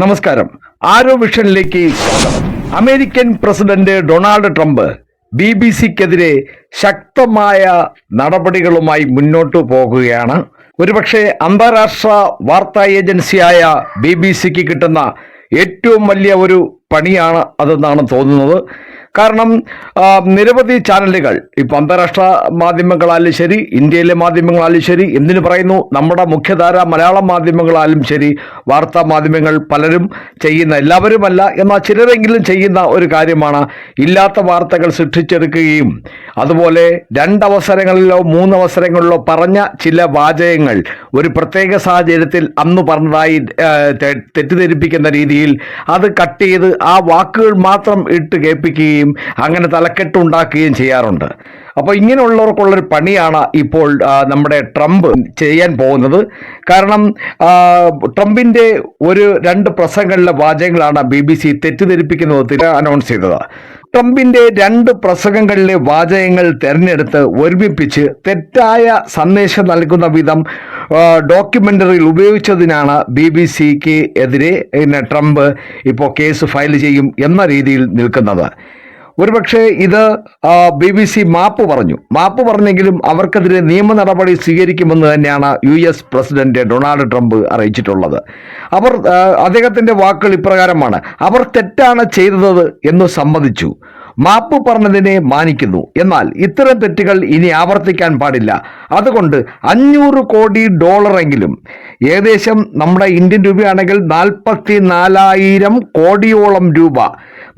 നമസ്കാരം. ആരോ വിഷനിലേക്ക് American president Donald Trump B B സിക്കെതിരെ ശക്തമായ നടപടികളുമായി മുന്നോട്ടു പോകുകയാണ്. ഒരുപക്ഷെ അന്താരാഷ്ട്ര വാർത്താ ഏജൻസിയായ ബി ബി സിക്ക് കിട്ടുന്ന ഏറ്റവും വലിയ ഒരു പണിയാണ് അതെന്നാണ് തോന്നുന്നത്. കാരണം നിരവധി ചാനലുകൾ ഇപ്പം അന്താരാഷ്ട്ര മാധ്യമങ്ങളാലും ശരി ഇന്ത്യയിലെ മാധ്യമങ്ങളാലും ശരി എന്തിനു പറയുന്നു നമ്മുടെ മുഖ്യധാര മലയാള മാധ്യമങ്ങളാലും ശരി വാർത്താ മാധ്യമങ്ങൾ പലരും ചെയ്യുന്ന എല്ലാവരുമല്ല എന്നാൽ ചിലരെങ്കിലും ചെയ്യുന്ന ഒരു കാര്യമാണ് ഇല്ലാത്ത വാർത്തകൾ സൃഷ്ടിച്ചെടുക്കുകയും അതുപോലെ രണ്ടവസരങ്ങളിലോ മൂന്നവസരങ്ങളിലോ പറഞ്ഞ ചില വാചകങ്ങൾ ഒരു പ്രത്യേക സാഹചര്യത്തിൽ അന്ന് പറഞ്ഞതായി തെറ്റിദ്ധരിപ്പിക്കുന്ന രീതിയിൽ അത് കട്ട് ചെയ്ത് ആ വാക്കുകൾ മാത്രം ഇട്ട് കേൾപ്പിക്കുകയും അങ്ങനെ തലക്കെട്ടുണ്ടാക്കുകയും ചെയ്യാറുണ്ട്. അപ്പോൾ ഇങ്ങനെയുള്ളവർക്കുള്ളൊരു പണിയാണ് ഇപ്പോൾ നമ്മുടെ ട്രംപ് ചെയ്യാൻ പോകുന്നത്. കാരണം ട്രംപിന്റെ ഒരു രണ്ട് പ്രസംഗങ്ങളിലെ വാചകങ്ങളാണ് ബി ബി സി തെറ്റിദ്ധരിപ്പിക്കുന്ന വിധത്തിൽ അനൗൺസ് ചെയ്തത്. ട്രംപിന്റെ രണ്ട് പ്രസംഗങ്ങളിലെ വാചകങ്ങൾ തിരഞ്ഞെടുത്ത് ഒരുമിപ്പിച്ച് തെറ്റായ സന്ദേശം നൽകുന്ന വിധം ഡോക്യുമെന്ററിയിൽ ഉപയോഗിച്ചതിനാണ് ബി ബി സിക്ക് എതിരെ ട്രംപ് ഇപ്പോൾ കേസ് ഫയൽ ചെയ്യും എന്ന രീതിയിൽ നിൽക്കുന്നത്. ഒരുപക്ഷെ ഇത് ബി ബി സി മാപ്പ് പറഞ്ഞു. മാപ്പ് പറഞ്ഞെങ്കിലും അവർക്കെതിരെ നിയമ നടപടി സ്വീകരിക്കുമെന്ന് തന്നെയാണ് U S president Donald Trump അറിയിച്ചിട്ടുള്ളത്. അവർ അദ്ദേഹത്തിന്റെ വാക്കുകൾ ഇപ്രകാരമാണ്. അവർ തെറ്റാണ് ചെയ്തത് എന്ന് സമ്മതിച്ചു. മാപ്പ് പറഞ്ഞതിനെ മാനിക്കുന്നു. എന്നാൽ ഇത്തരം തെറ്റുകൾ ഇനി ആവർത്തിക്കാൻ പാടില്ല. അതുകൊണ്ട് അഞ്ഞൂറ് കോടി ഡോളറെങ്കിലും ഏകദേശം നമ്മുടെ ഇന്ത്യൻ രൂപയാണെങ്കിൽ നാൽപ്പത്തി നാലായിരം കോടിയോളം രൂപ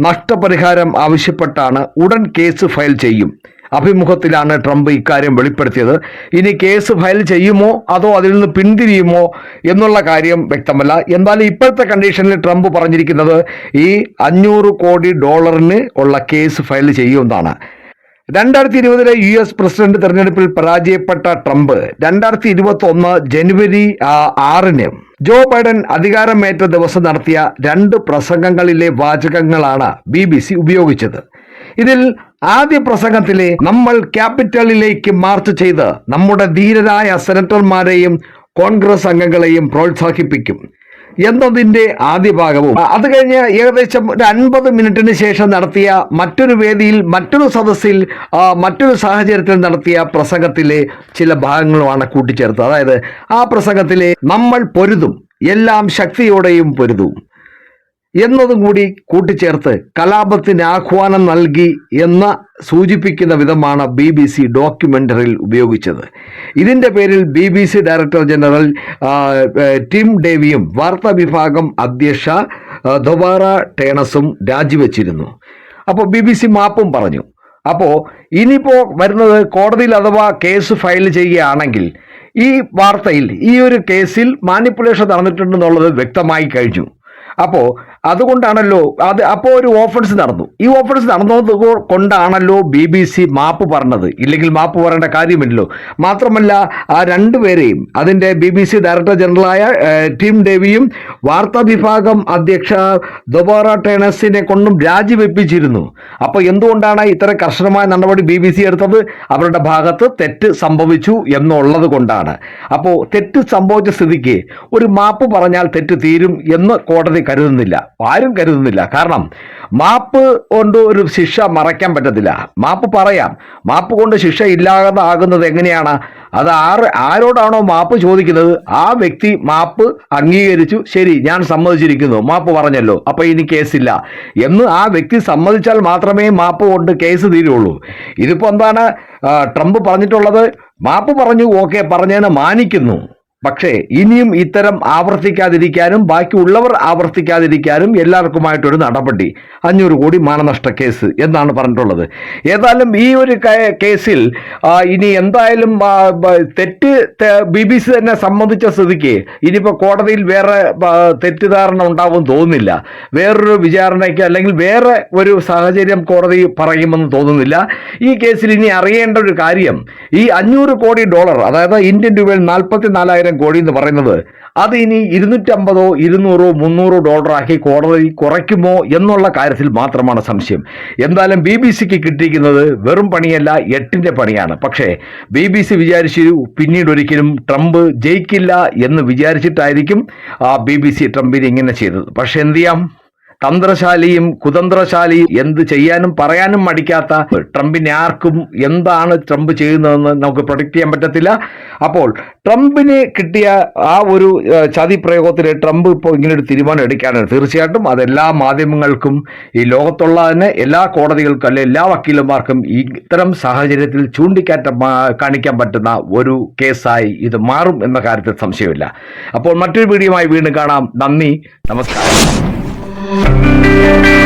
നഷ്ടപരിഹാരം ആവശ്യപ്പെട്ടാണ് ഉടൻ കേസ് ഫയൽ ചെയ്യും. അഭിമുഖത്തിലാണ് ട്രംപ് ഇക്കാര്യം വെളിപ്പെടുത്തിയത്. ഇനി കേസ് ഫയൽ ചെയ്യുമോ? അതോ അതിൽ നിന്ന് പിന്തിരിയുമോ? എന്നുള്ള കാര്യം വ്യക്തമല്ല. എന്നാൽ ഇപ്പോഴത്തെ കണ്ടീഷനിൽ ട്രംപ് പറഞ്ഞിരിക്കുന്നത് ഈ അഞ്ഞൂറ് കോടി ഡോളറിന് ഉള്ള കേസ് ഫയൽ ചെയ്യുമെന്നാണ്. രണ്ടായിരത്തി ഇരുപതിലെ യു എസ് പ്രസിഡന്റ് തെരഞ്ഞെടുപ്പിൽ പരാജയപ്പെട്ട ട്രംപ് രണ്ടായിരത്തി ഇരുപത്തി ഒന്ന് ജനുവരി ആറിന് ജോ ബൈഡൻ അധികാരമേറ്റ ദിവസം നടത്തിയ രണ്ട് പ്രസംഗങ്ങളിലെ വാചകങ്ങളാണ് ബി ബി സി ഉപയോഗിച്ചത്. ഇതിൽ ആദ്യ പ്രസംഗത്തിലെ നമ്മൾ ക്യാപിറ്റലിലേക്ക് മാർച്ച് ചെയ്ത് നമ്മുടെ ധീരരായ സെനറ്റർമാരെയും കോൺഗ്രസ് അംഗങ്ങളെയും പ്രോത്സാഹിപ്പിക്കും എന്നതിന്റെ ആദ്യ ഭാഗവും. അത് കഴിഞ്ഞ് ഏകദേശം ഒരു അൻപത് മിനിറ്റിന് ശേഷം നടത്തിയ മറ്റൊരു വേദിയിൽ മറ്റൊരു സദസ്സിൽ മറ്റൊരു സാഹചര്യത്തിൽ നടത്തിയ പ്രസംഗത്തിലെ ചില ഭാഗങ്ങളുമാണ് കൂട്ടിച്ചേർത്തത്. അതായത് ആ പ്രസംഗത്തിലെ നമ്മൾ പൊരുതും എല്ലാം ശക്തിയോടെയും പൊരുതും. എന്നതും കൂടി കൂട്ടിച്ചേർത്ത് കലാപത്തിന് ആഹ്വാനം നൽകി എന്ന സൂചിപ്പിക്കുന്ന വിധമാണ് ബി ബി സി ഡോക്യുമെന്ററിയിൽ ഉപയോഗിച്ചത്. ഇതിന്റെ പേരിൽ B B C director general Tim ഡേവിയും വാർത്താ വിഭാഗം അധ്യക്ഷ ദൊബാറ ടേണസും രാജിവെച്ചിരുന്നു. അപ്പോൾ ബി ബി സി മാപ്പും പറഞ്ഞു. അപ്പോൾ ഇനിയിപ്പോൾ വരുന്നത് കോടതിയിൽ അഥവാ കേസ് ഫയൽ ചെയ്യുകയാണെങ്കിൽ ഈ വാർത്തയിൽ ഈ ഒരു കേസിൽ മാനിപ്പുലേഷൻ നടന്നിട്ടുണ്ടെന്നുള്ളത് വ്യക്തമായി കഴിഞ്ഞു. അപ്പോൾ അതുകൊണ്ടാണല്ലോ അത് അപ്പോൾ ഒരു ഓഫൻസ് നടന്നു. ഈ ഓഫൻസ് നടന്നത് കൊണ്ടാണല്ലോ ബി ബി സി മാപ്പ് പറഞ്ഞത്. ഇല്ലെങ്കിൽ മാപ്പ് പറയേണ്ട കാര്യമില്ലല്ലോ. മാത്രമല്ല ആ രണ്ടുപേരെയും അതിന്റെ ബി ബി സി ഡയറക്ടർ ജനറലായ ടിം ഡേവിയും വാർത്താ വിഭാഗം അധ്യക്ഷ ദൊബോറ ടേണസിനെ കൊണ്ടും രാജിവെപ്പിച്ചിരുന്നു. അപ്പോൾ എന്തുകൊണ്ടാണ് ഇത്ര കർശനമായ നടപടി ബി ബി സി എടുത്തത്? അവരുടെ ഭാഗത്ത് തെറ്റ് സംഭവിച്ചു എന്നുള്ളത് കൊണ്ടാണ്. അപ്പോൾ തെറ്റ് സംഭവിച്ച സ്ഥിതിക്ക് ഒരു മാപ്പ് പറഞ്ഞാൽ തെറ്റ് തീരും എന്ന് കോടതി കരുതുന്നില്ല. ആരും കരുതുന്നില്ല. കാരണം മാപ്പ് കൊണ്ട് ഒരു ശിക്ഷ മറയ്ക്കാൻ പറ്റത്തില്ല. മാപ്പ് പറയാം. മാപ്പ് കൊണ്ട് ശിക്ഷ ഇല്ലാതാകുന്നത് എങ്ങനെയാണ്? അത് ആറ് ആരോടാണോ മാപ്പ് ചോദിക്കുന്നത്? ആ വ്യക്തി മാപ്പ് അംഗീകരിച്ചു. ശരി ഞാൻ സമ്മതിച്ചിരിക്കുന്നു. മാപ്പ് പറഞ്ഞല്ലോ. അപ്പോൾ ഇനി കേസില്ല. എന്ന് ആ വ്യക്തി സമ്മതിച്ചാൽ മാത്രമേ മാപ്പ് കൊണ്ട് കേസ് തീരുള്ളൂ. ഇതിപ്പോൾ എന്താണ് ട്രംപ് പറഞ്ഞിട്ടുള്ളത്? മാപ്പ് പറഞ്ഞു ഓക്കെ പറഞ്ഞതിനെ മാനിക്കുന്നു. പക്ഷേ ഇനിയും ഇത്തരം ആവർത്തിക്കാതിരിക്കാനും ബാക്കിയുള്ളവർ ആവർത്തിക്കാതിരിക്കാനും എല്ലാവർക്കുമായിട്ടൊരു നടപടി. അഞ്ഞൂറ് കോടി മാനനഷ്ട കേസ് എന്നാണ് പറഞ്ഞിട്ടുള്ളത്. ഏതായാലും ഈ ഒരു കേസിൽ ഇനി എന്തായാലും തെറ്റ് ബി ബി സി തന്നെ സംബന്ധിച്ച സ്ഥിതിക്ക് ഇനിയിപ്പോൾ കോടതിയിൽ വേറെ തെറ്റിദ്ധാരണ ഉണ്ടാവും തോന്നുന്നില്ല. വേറൊരു വിചാരണയ്ക്ക് അല്ലെങ്കിൽ വേറെ ഒരു സാഹചര്യം കോടതി പറയുമെന്ന് തോന്നുന്നില്ല. ഈ കേസിൽ ഇനി അറിയേണ്ട ഒരു കാര്യം ഈ അഞ്ഞൂറ് കോടി ഡോളർ അതായത് ഇന്ത്യൻ രൂപയിൽ നാൽപ്പത്തി നാലായിരം അമ്പതിനായിരം കോടി എന്ന് പറയുന്നത്. അത് ഇനി ഇരുന്നൂറ്റമ്പതോ ഇരുന്നൂറോ മുന്നൂറോ ഡോളറാക്കി കോടതി കുറയ്ക്കുമോ എന്നുള്ള കാര്യത്തിൽ മാത്രമാണ് സംശയം. എന്തായാലും ബി ബി സിക്ക് കിട്ടിയിരിക്കുന്നത് വെറും പണിയല്ല എട്ടിന്റെ പണിയാണ്. പക്ഷേ ബി ബി സി വിചാരിച്ചു പിന്നീട് ഒരിക്കലും ട്രംപ് ജയിക്കില്ല എന്ന് വിചാരിച്ചിട്ടായിരിക്കും ആ ബി ബി സി ട്രംപിന് ഇങ്ങനെ ചെയ്തത്. പക്ഷേ എന്ത് ചെയ്യാം? തന്ത്രശാലിയും കുതന്ത്രശാലിയും എന്ത് ചെയ്യാനും പറയാനും മടിക്കാത്ത ട്രംപിനെ ആർക്കും എന്താണ് ട്രംപ് ചെയ്യുന്നതെന്ന് നമുക്ക് പ്രൊഡിക്റ്റ് ചെയ്യാൻ പറ്റത്തില്ല. അപ്പോൾ ട്രംപിന് കിട്ടിയ ആ ഒരു ചതി പ്രയോഗത്തിൽ ട്രംപ് ഇപ്പോൾ ഇങ്ങനെ ഒരു തീരുമാനം എടുക്കാനാണ് തീർച്ചയായിട്ടും അതെല്ലാ മാധ്യമങ്ങൾക്കും ഈ ലോകത്തുള്ള തന്നെ എല്ലാ കോടതികൾക്കും അല്ലെ എല്ലാ വക്കീലന്മാർക്കും ഇത്തരം സാഹചര്യത്തിൽ ചൂണ്ടിക്കാറ്റ കാണിക്കാൻ പറ്റുന്ന ഒരു കേസായി ഇത് മാറും എന്ന കാര്യത്തിൽ സംശയമില്ല. അപ്പോൾ മറ്റൊരു വീഡിയോയുമായി വീണ്ടും കാണാം. നന്ദി. നമസ്കാരം. Música